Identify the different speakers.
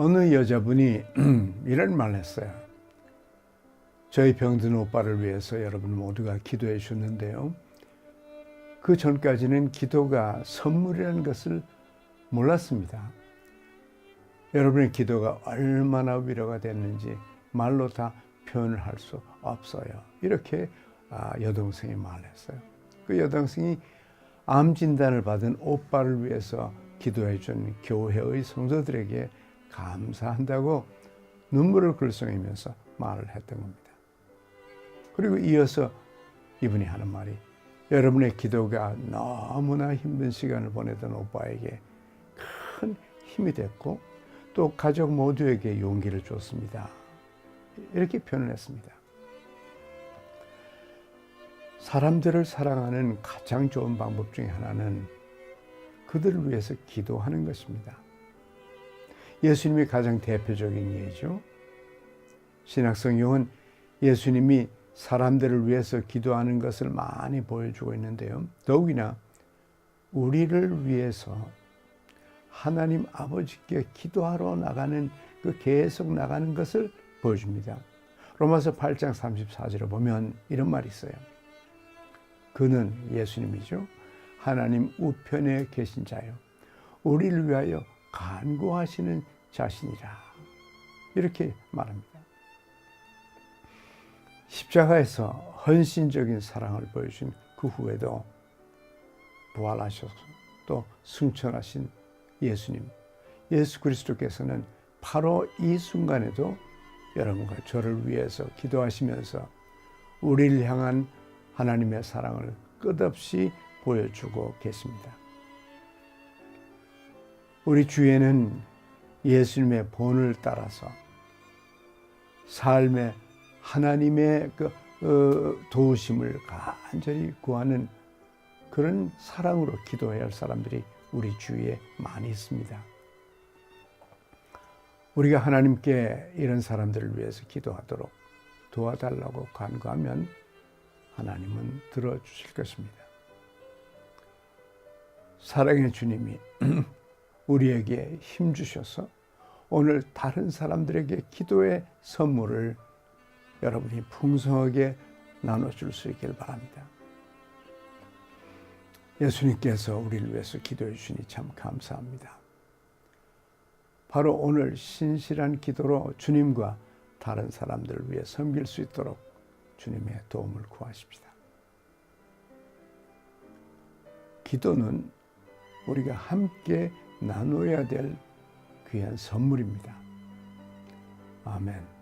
Speaker 1: 어느 여자분이 이런 말을 했어요. 저희 병든 오빠를 위해서 여러분 모두가 기도해 주셨는데요. 그 전까지는 기도가 선물이라는 것을 몰랐습니다. 여러분의 기도가 얼마나 위로가 됐는지 말로 다 표현을 할 수 없어요. 이렇게 아, 여동생이 말했어요. 그 여동생이 암 진단을 받은 오빠를 위해서 기도해 준 교회의 성도들에게 감사한다고 눈물을 글썽이면서 말을 했던 겁니다. 그리고 이어서 이분이 하는 말이 여러분의 기도가 너무나 힘든 시간을 보내던 오빠에게 큰 힘이 됐고 또 가족 모두에게 용기를 줬습니다. 이렇게 표현을 했습니다. 사람들을 사랑하는 가장 좋은 방법 중에 하나는 그들을 위해서 기도하는 것입니다. 예수님이 가장 대표적인 예죠. 신학성경은 예수님이 사람들을 위해서 기도하는 것을 많이 보여주고 있는데요. 더욱이나 우리를 위해서 하나님 아버지께 기도하러 나가는 그 계속 나가는 것을 보여줍니다. 로마서 8장 34절에 보면 이런 말이 있어요. 그는 예수님이죠. 하나님 우편에 계신 자요. 우리를 위하여 간구하시는 자신이라. 이렇게 말합니다. 십자가에서 헌신적인 사랑을 보여준 그 후에도 부활하셔서 또 승천하신 예수님, 예수 그리스도께서는 바로 이 순간에도 여러분과 저를 위해서 기도하시면서 우리를 향한 하나님의 사랑을 끝없이 보여주고 계십니다. 우리 주에는 예수님의 본을 따라서 삶의 하나님의 그 어, 도우심을 간절히 구하는 그런 사랑으로 기도해야 할 사람들이 우리 주위에 많이 있습니다. 우리가 하나님께 이런 사람들을 위해서 기도하도록 도와달라고 간구하면 하나님은 들어주실 것입니다. 사랑의 주님이 우리에게 힘 주셔서 오늘 다른 사람들에게 기도의 선물을 여러분이 풍성하게 나눠줄 수 있길 바랍니다. 예수님께서 우리를 위해서 기도해 주시니 참 감사합니다. 바로 오늘 신실한 기도로 주님과 다른 사람들을 위해 섬길 수 있도록 주님의 도움을 구하십시다. 기도는 우리가 함께 나누어야 될 귀한 선물입니다. 아멘.